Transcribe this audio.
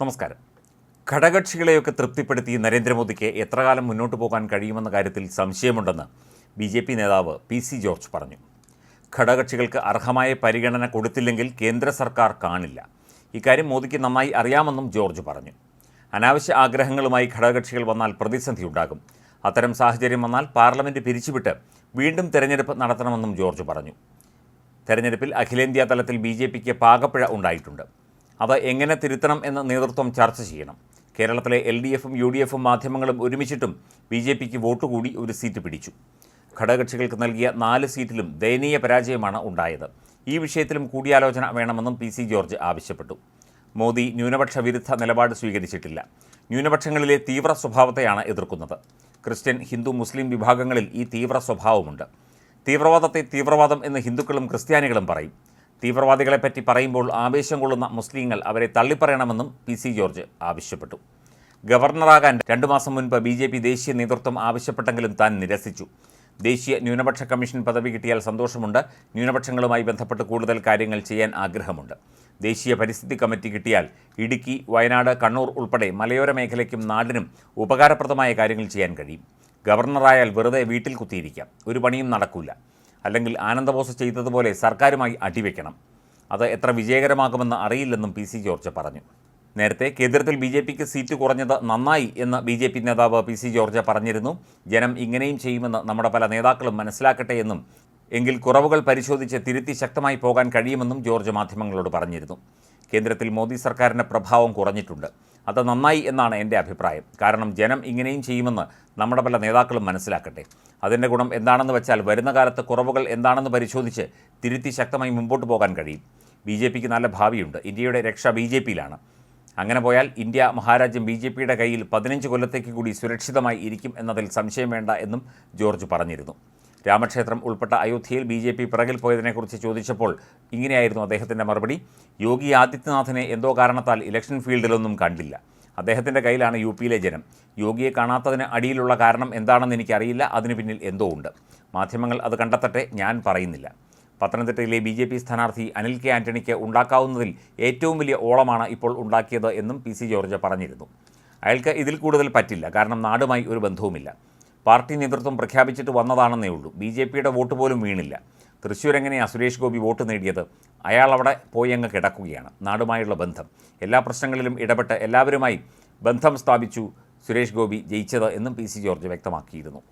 നമസ്കാരം. ഘടകക്ഷികളെയൊക്കെ തൃപ്തിപ്പെടുത്തി നരേന്ദ്രമോദിക്ക് എത്രകാലം മുന്നോട്ട് പോകാൻ കഴിയുമെന്ന കാര്യത്തിൽ സംശയമുണ്ടെന്ന് ബി ജെ പി നേതാവ് പി സി ജോർജ് പറഞ്ഞു. ഘടകക്ഷികൾക്ക് അർഹമായ പരിഗണന കൊടുത്തില്ലെങ്കിൽ കേന്ദ്ര സർക്കാർ കാണില്ല. ഇക്കാര്യം മോദിക്ക് നന്നായി അറിയാമെന്നും ജോർജ് പറഞ്ഞു. അനാവശ്യ ആഗ്രഹങ്ങളുമായി ഘടകകക്ഷികൾ വന്നാൽ പ്രതിസന്ധി ഉണ്ടാകും. അത്തരം സാഹചര്യം വന്നാൽ പാർലമെന്റ് പിരിച്ചുവിട്ട് വീണ്ടും തെരഞ്ഞെടുപ്പ് നടത്തണമെന്നും ജോർജ് പറഞ്ഞു. തെരഞ്ഞെടുപ്പിൽ അഖിലേന്ത്യാ തലത്തിൽ ബി ജെ പിക്ക് പാകപ്പിഴ ഉണ്ടായിട്ടുണ്ട്. അത് എങ്ങനെ തിരുത്തണം എന്ന നേതൃത്വം ചർച്ച ചെയ്യണം. കേരളത്തിലെ എൽ ഡി എഫും യു ഡി എഫും മാധ്യമങ്ങളും ഒരുമിച്ചിട്ടും ബി ജെ പിക്ക് വോട്ട് കൂടി ഒരു സീറ്റ് പിടിച്ചു. ഘടകകക്ഷികൾക്ക് നൽകിയ നാല് സീറ്റിലും ദയനീയ പരാജയമാണ് ഉണ്ടായത്. ഈ വിഷയത്തിലും കൂടിയാലോചന വേണമെന്നും പി സി ജോർജ് ആവശ്യപ്പെട്ടു. മോദി ന്യൂനപക്ഷ വിരുദ്ധ നിലപാട് സ്വീകരിച്ചിട്ടില്ല. ന്യൂനപക്ഷങ്ങളിലെ തീവ്ര സ്വഭാവത്തെയാണ് എതിർക്കുന്നത്. ക്രിസ്ത്യൻ ഹിന്ദു മുസ്ലിം വിഭാഗങ്ങളിൽ ഈ തീവ്ര സ്വഭാവമുണ്ട്. തീവ്രവാദത്തെ തീവ്രവാദം എന്ന് ഹിന്ദുക്കളും ക്രിസ്ത്യാനികളും പറയും. തീവ്രവാദികളെപ്പറ്റി പറയുമ്പോൾ ആവേശം കൊള്ളുന്ന മുസ്ലിങ്ങൾ അവരെ തള്ളിപ്പറയണമെന്നും പി സി ജോർജ് ആവശ്യപ്പെട്ടു. ഗവർണറാകാൻ രണ്ടു മാസം മുൻപ് ബി ജെ പി ദേശീയ നേതൃത്വം ആവശ്യപ്പെട്ടെങ്കിലും താൻ നിരസിച്ചു. ദേശീയ ന്യൂനപക്ഷ കമ്മീഷൻ പദവി കിട്ടിയാൽ സന്തോഷമുണ്ട്. ന്യൂനപക്ഷങ്ങളുമായി ബന്ധപ്പെട്ട് കൂടുതൽ കാര്യങ്ങൾ ചെയ്യാൻ ആഗ്രഹമുണ്ട്. ദേശീയ പരിസ്ഥിതി കമ്മിറ്റി കിട്ടിയാൽ ഇടുക്കി വയനാട് കണ്ണൂർ ഉൾപ്പെടെ മലയോര മേഖലയ്ക്കും നാടിനും ഉപകാരപ്രദമായ കാര്യങ്ങൾ ചെയ്യാൻ കഴിയും. ഗവർണറായാൽ വെറുതെ വീട്ടിൽ കുത്തിയിരിക്കാം. ഒരു പണിയും നടക്കില്ല അല്ലെങ്കിൽ ആനന്ദബോസ് ചെയ്തതുപോലെ സർക്കാരുമായി അടിവെക്കണം. അത് എത്ര വിജയകരമാകുമെന്ന് അറിയില്ലെന്നും പി സി ജോർജ് പറഞ്ഞു. നേരത്തെ കേന്ദ്രത്തിൽ ബി ജെ പിക്ക് സീറ്റ് കുറഞ്ഞത് നന്നായി എന്ന് ബി ജെ പി നേതാവ് പി സി ജോർജ് പറഞ്ഞിരുന്നു. ജനം ഇങ്ങനെയും ചെയ്യുമെന്ന് നമ്മുടെ പല നേതാക്കളും മനസ്സിലാക്കട്ടെ എന്നും എങ്കിൽ കുറവുകൾ പരിശോധിച്ച് തിരുത്തി ശക്തമായി പോകാൻ കഴിയുമെന്നും ജോർജ് മാധ്യമങ്ങളോട് പറഞ്ഞിരുന്നു. കേന്ദ്രത്തിൽ മോദി സർക്കാരിന്റെ പ്രഭാവം കുറഞ്ഞിട്ടുണ്ട്. അത് നന്നായി എന്നാണ് എന്റെ അഭിപ്രായം. കാരണം ജനം ഇങ്ങനെയും ചെയ്യുമെന്ന് നമ്മുടെ പല നേതാക്കളും മനസ്സിലാക്കട്ടെ. അതിന്റെ ഗുണം എന്താണെന്ന് വെച്ചാൽ വരുന്ന കാലത്ത് കുറവുകൾ എന്താണെന്ന് പരിശോധിച്ച് തിരുത്തി ശക്തമായി മുമ്പോട്ട് പോകാൻ കഴിയും. ബി ജെ പിക്ക് നല്ല ഭാവിയുണ്ട്. ഇന്ത്യയുടെ രക്ഷ ബി ജെ പിയിലാണ്. അങ്ങനെ പോയാൽ ഇന്ത്യ മഹാരാജ്യം ബി ജെ പിയുടെ കയ്യിൽ പതിനഞ്ച് കൊല്ലത്തേക്ക് കൂടി സുരക്ഷിതമായി ഇരിക്കും എന്നതിൽ സംശയം വേണ്ട എന്നും ജോർജ് പറഞ്ഞിരുന്നു. രാമക്ഷേത്രം ഉൾപ്പെട്ട അയോധ്യയിൽ ബി ജെ പി പിറകിൽ പോയതിനെക്കുറിച്ച് ചോദിച്ചപ്പോൾ ഇങ്ങനെയായിരുന്നു അദ്ദേഹത്തിന്റെ മറുപടി. യോഗി ആദിത്യനാഥിനെ എന്തോ കാരണത്താൽ ഇലക്ഷൻ ഫീൽഡിലൊന്നും കണ്ടില്ല. അദ്ദേഹത്തിന്റെ കയ്യിലാണ് യു പിയിലെ ജനം. യോഗിയെ കാണാത്തതിന് അടിയിലുള്ള കാരണം എന്താണെന്ന് എനിക്കറിയില്ല. അതിന് പിന്നിൽ എന്തോ ഉണ്ട്. മാധ്യമങ്ങൾ അത് കണ്ടെത്തട്ടെ ഞാൻ പറയുന്നില്ല. പത്തനംതിട്ടയിലെ ബി ജെ പി സ്ഥാനാർത്ഥി അനിൽ കെ ആന്റണിക്ക് ഉണ്ടാക്കാവുന്നതിൽ ഏറ്റവും വലിയ ഓളമാണ് ഇപ്പോൾ ഉണ്ടാക്കിയത് എന്നും പി സി ജോർജ് പറഞ്ഞിരുന്നു. അയാൾക്ക് ഇതിൽ കൂടുതൽ പറ്റില്ല. കാരണം നാടുമായി ഒരു ബന്ധവുമില്ല. പാർട്ടി നേതൃത്വം പ്രഖ്യാപിച്ചിട്ട് വന്നതാണെന്നേ ഉള്ളൂ. ബി ജെ പിയുടെ വോട്ട് പോലും വീണില്ല. തൃശ്ശൂർ എങ്ങനെയാണ് സുരേഷ് ഗോപി വോട്ട് നേടിയത്? അയാൾ അവിടെ പോയി അങ്ങ് കിടക്കുകയാണ്. നാടുമായുള്ള ബന്ധം. എല്ലാ പ്രശ്നങ്ങളിലും ഇടപെട്ട് എല്ലാവരുമായി ബന്ധം സ്ഥാപിച്ചു സുരേഷ് ഗോപി ജയിച്ചത് എന്നും പി സി ജോർജ് വ്യക്തമാക്കിയിരുന്നു.